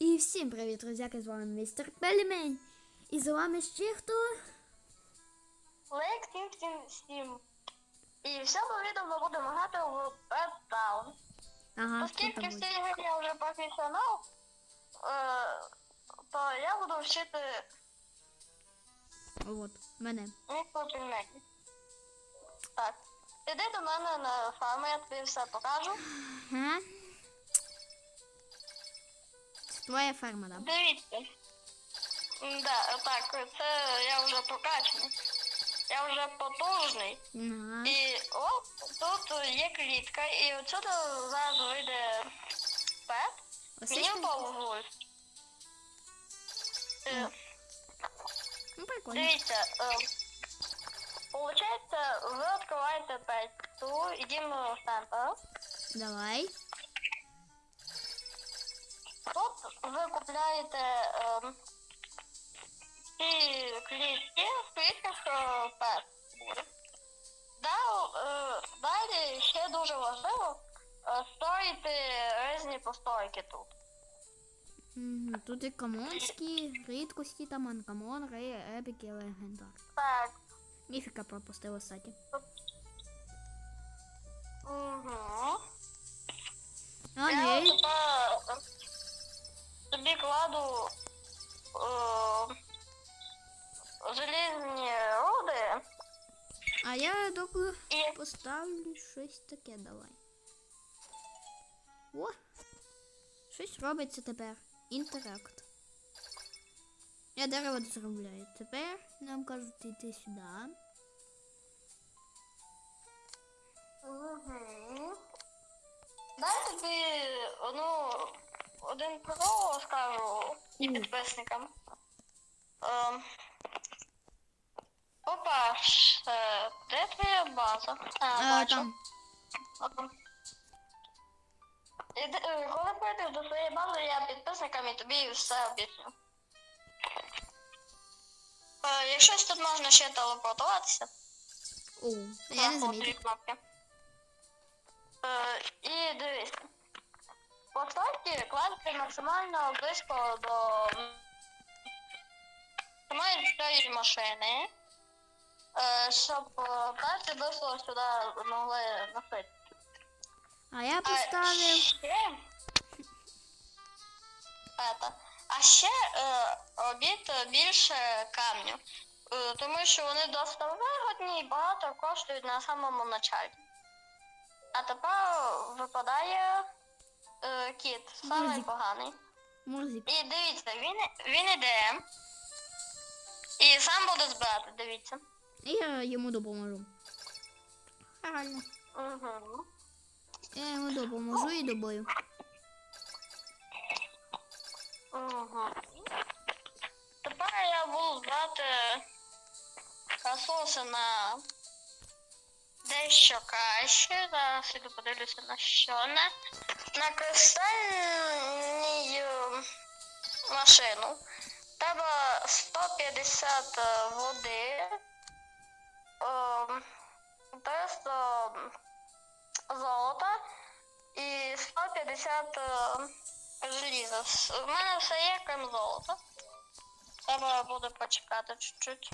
І всім привіт, друзяки, з вами містер Пелімень. І з вами ще хто? Лейк 777. І в цьому відео ми будемо грати в Pet Town. Ага, Оскільки хто там в буде? цій грі я вже професіонал, е, то я буду вчити От, мене. мікропільники. Так. Іди до мене на фарму, я тобі все покажу. Ага. Це твоя ферма, да? Дивіться. М, Да, так, це я вже прокачаний. Я вже потужний. Ага. І от тут є клітка, і отсюди зараз вийде пет. Ось Мені це- впав гвоздь. Е, Ну, прикольно. Дивіться, е, получається, ви відкриваєте пету, ідемо в центр. Давай. Тут ви купляєте е, ці клітки, в клітках е, далі ще дуже важливо е, строїти різні постройки тут. Мгм, Тут і комонські, рідкості, там анкамон, рей, епіки, легендар. Так. Міфіка пропустила, кстати. Угу. А, Я ні. тепер собі кладу е, железні руди А я доки і поставлю щось таке, давай. О! Щось робиться тепер. Інтеракт. Я дерево зробляю. Тепер нам кажуть йти сюди. Угу. Дай тобі ну, один прикол скажу і підписникам. Ем, По-перше, де твоя база? А, А, бачу. там. Ага. І е, коли прийдеш до своєї бази, я підписникам і тобі все об'ясню. Е, якщо тут можна ще телепортуватися, О, я не замітив. три кнопки. Е, і дивись. Посадки класти максимально близько до цієї машини, е, щоб е, перші близько сюди могли носити. А я А ще. А ще робіть більше камню, е, тому що вони досить вигодні і багато коштують на самому началі. А тепер випадає е, кіт, самий Музик. поганий. Музик. І дивіться, він, він іде. І сам буде збирати, дивіться. І я йому допоможу. Реально. Угу. Я йому допоможу і добою. Угу. Тепер я буду брати ресурси на дещо краще. Зараз іду подивлюся на що. На, на кристальні е, машину. Треба 150 е, води. ем, 300 золота і 150 е, желіза. У мене все є, крім золота. Треба буде почекати чуть-чуть.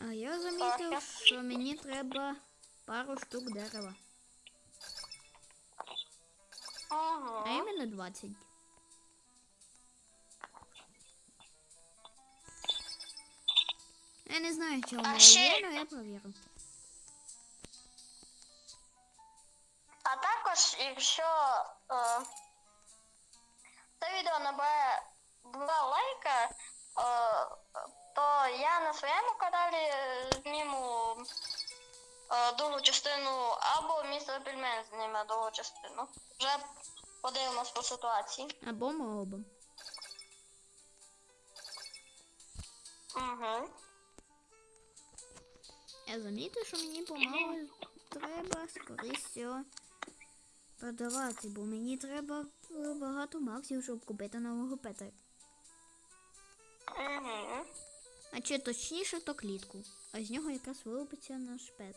А я замітив, що мені треба пару штук дерева. А Угу. іменно 20. Я не знаю, чи у А ще- є, але я провірю. А також, якщо е, це відео набере 2 лайка, е, то я на своєму каналі зніму другу частину, або містер Пельмен зніме другу частину. Вже подивимось по ситуації. Або ми оба. Угу. Я замітив, що мені помалу треба скоріше продавати, бо мені треба е, багато максів, щоб купити нового пета. Угу. А чи точніше, то клітку. А з нього якраз вилупиться наш пет.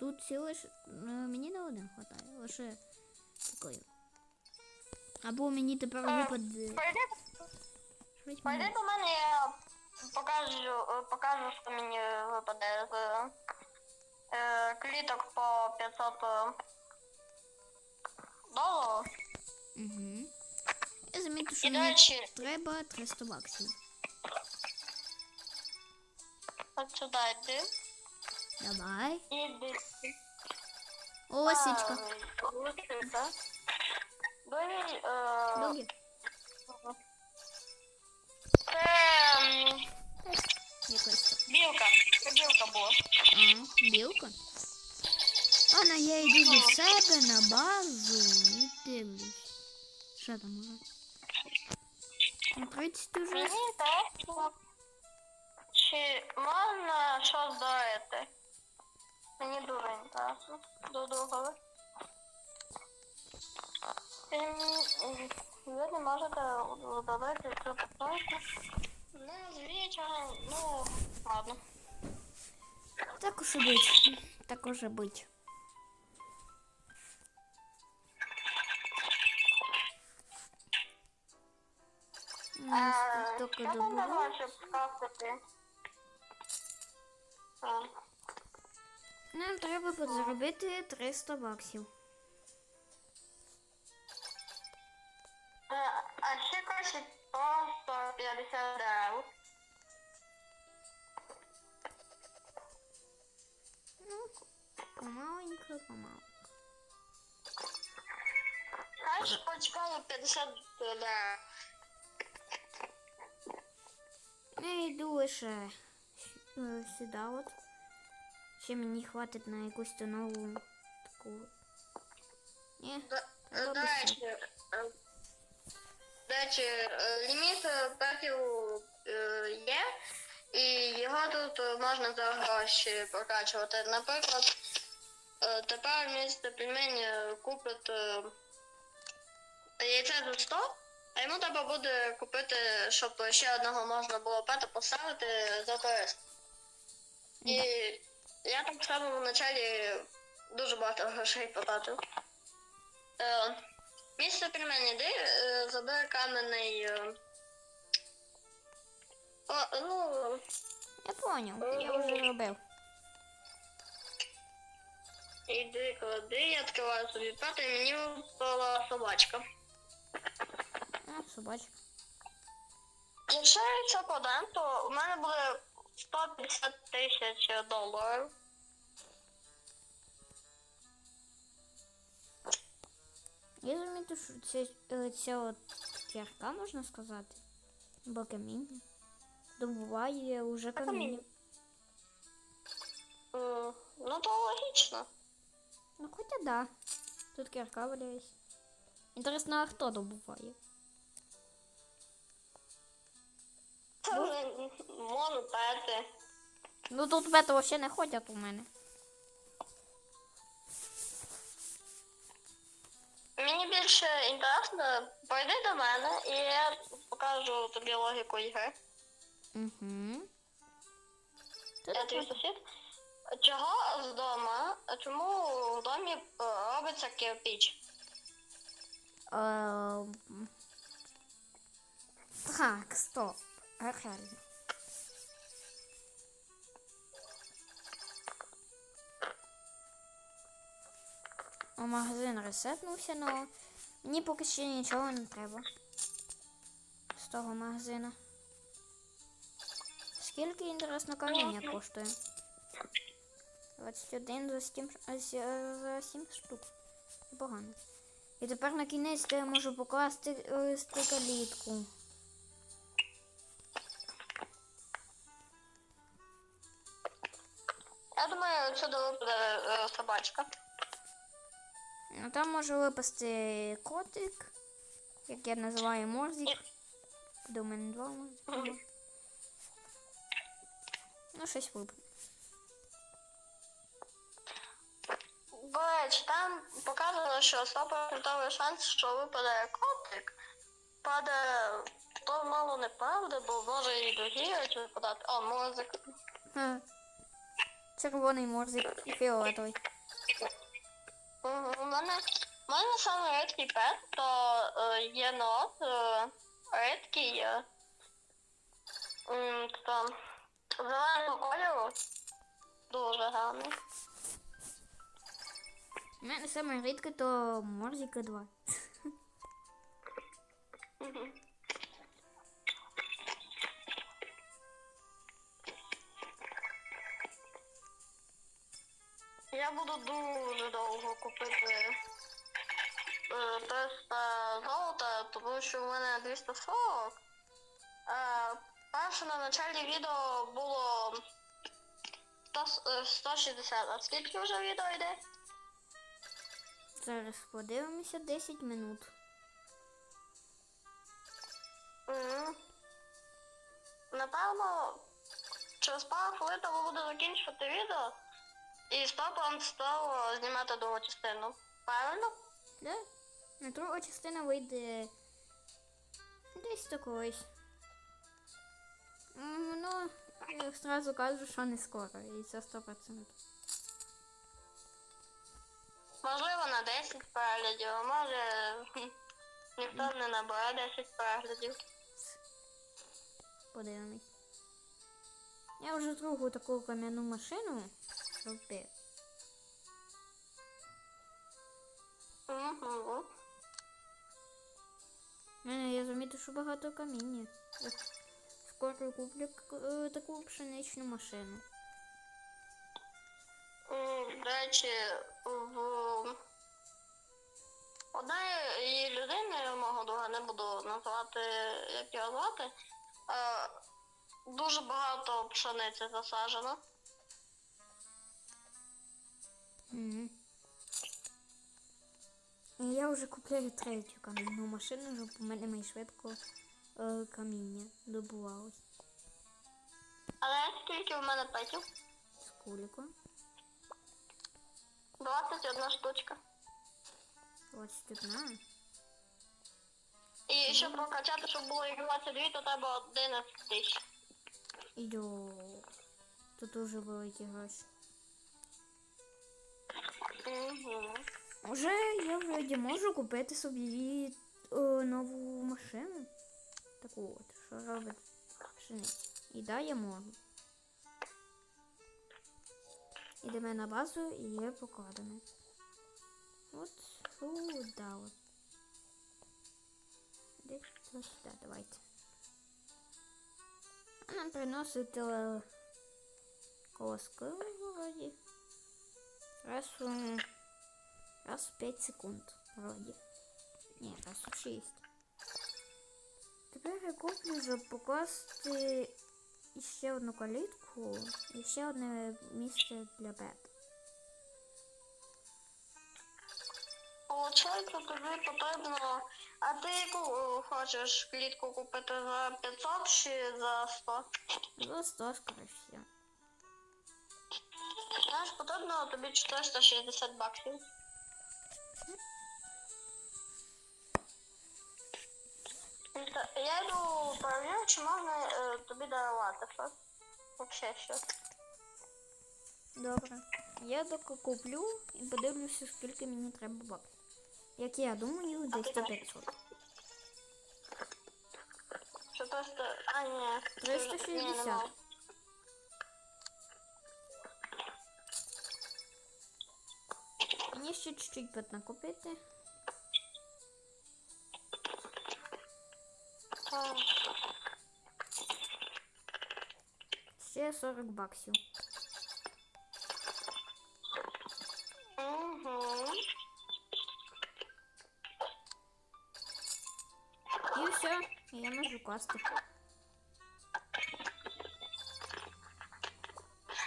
Тут всі лише. е, Мені на один хватає, лише такою. Або мені тепер Е, випаде. Пойди, до мене, я покажу, е, покажу, що мені випаде з е, кліток по 500 доларів. Угу. Я замітив, що мені речі, треба 300 баксів. от сюди йди. Давай. Іди. О, січка. Бери, е, Догі. це м, Якось так. білка. Це білка була. Ага, білка. Ладно, я йду до себе на базу і дивлюсь. Що там уже? Ну, 30 уже. Мені так. Чи можна щось дорити? Мені дуже інтересно. До другого. Ви не можете додати цю посилку? Ну, звичайно, ну, ладно. Так уж и быть. Так уже быть. М, Е, Только Нам треба заробити 300 баксів. Е, А ще краще просто 50 дерев. Ну, помаленько, помаленько. Краще почекаю 50 дерев. Я йду лише е, сюди от. Ще мені хватить на якусь то нову таку. Ні, До, до речі, до речі, ліміт петів е, є, і його тут е, можна за гроші прокачувати. Наприклад, тепер місце пельмені купить е, яйце за 100, а йому треба буде купити, щоб ще одного можна було пета поставити за 300. І я так само в началі дуже багато грошей потратив. Е, місце пельмені, де е, забери кам'яний. Е, о, ну, я поняв, я вже робив. іди клади, я відкриваю собі п'ятий, і мені випала собачка. А, собачка. Якщо я це подам, то в мене буде 150 тисяч доларів. Я замітив, що це, е, ця от кірка, можна сказати, або каміння, добуває уже каміння. М, Ну, то логічно. Ну, хоча да. Тут кірка валяється. Інтересно, а хто добуває? Можу пети. Ну тут в этого ще не ходять у мене. Мені більше інтересно, пройди до мене і я покажу тобі логіку ігри. Угу. Я твій сусід. Чого з дома? Чому в домі е, робиться кирпіч? Ем, Так, стоп. Реально. О, магазин ресетнувся, але мені поки ще нічого не треба. З того магазину. Скільки інтересно каміння коштує? 21 за 7, за 7 штук. Непогано. І тепер на кінець я можу покласти е, калітку. Думаю, сюди випаде е, собачка. Ну там може випасти котик, як я називаю морзик. До мене два морзика. Ну, щось випаде. Речі, там показано, що 100% шанс, що випаде котик. Паде то мало неправда, бо може і другі речі випадати. О, музик. Червоний морзик і фіолетовий. У мене, У мене саме рідкий пет, то е, єнот, е, рідкий, е, м, зеленого кольору. Дуже гарний. У мене саме рідке то Морзіка 2. Мгм. Я буду дуже довго купити е, тест на золота, тому що в мене 240. А перше на началі відео було 100, е, 160. А скільки вже відео йде? Зараз подивимося 10 минут. Мгм. Напевно, через пару хвилин ми будемо закінчувати відео і стопом стало знімати другу частину. Правильно? Да? На друга частина вийде десь такось. М, Ну, я сразу кажу, що не скоро, і це 100%. Можливо, на 10 переглядів, а може ніхто не набере 10 переглядів. Подивимось. Я вже другу таку кам'яну машину зробив. Угу. Е, Я замітив, що багато каміння. Скоро куплю е, таку пшеничну машину. До речі, в одної людини, мого друга, не буду називати, як його звати, е, дуже багато пшениці засаджено. І я вже купляю третю кам'яну машину, щоб у мене май швидко е, каміння добувалось. Але скільки в мене петів? З куліком. 21 штучка. 21. І щоб прокачати, щоб було їх 22, то треба 11 тисяч. Йо. Тут дуже великі гроші. Угу. Уже я вроді можу купити собі е, нову машину. Таку от, що робить пшеницю. І да, я можу. Ідемо на базу і є покладено. От сюди от. Десь сюди, давайте. Нам приносить е, колоски вроді. Раз у Раз в 5 секунд, вроді. Ні, раз у 6. Тепер я куплю, щоб покласти ще одну калітку і ще одне місце для бет. Получається, тобі потрібно. А ти яку хочеш клітку купити за 500 чи за 100? За 100, скоріше. Знаєш, потрібно тобі 460 баксів. Я йду перевірю, чи можна е, тобі дарувати щось. Вообще щось. Добре. Я доки куплю і подивлюся, скільки мені треба баксів. Як я думаю, десь до 500. 400... А, ні. 360. Ні, нема. Мені ще чуть-чуть бет накупити. Так. Ще 40 баксів. Угу. І все, і я можу класти.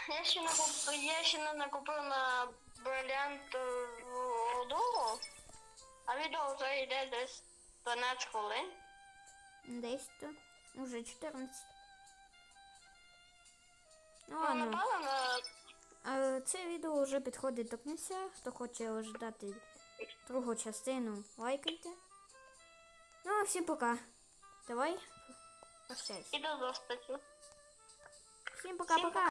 Я ще не куп... я ще не накупив на брилянтову дулу, а відео вже йде десь 12 хвилин. Десь то. Уже 14. Ну Ну, ладно. напевно, А це відео вже підходить до кінця. Хто хоче ожидати другу частину, лайкайте. Ну, а всім пока. Давай. Прощайся. і до зустрічі. Всім пока-пока.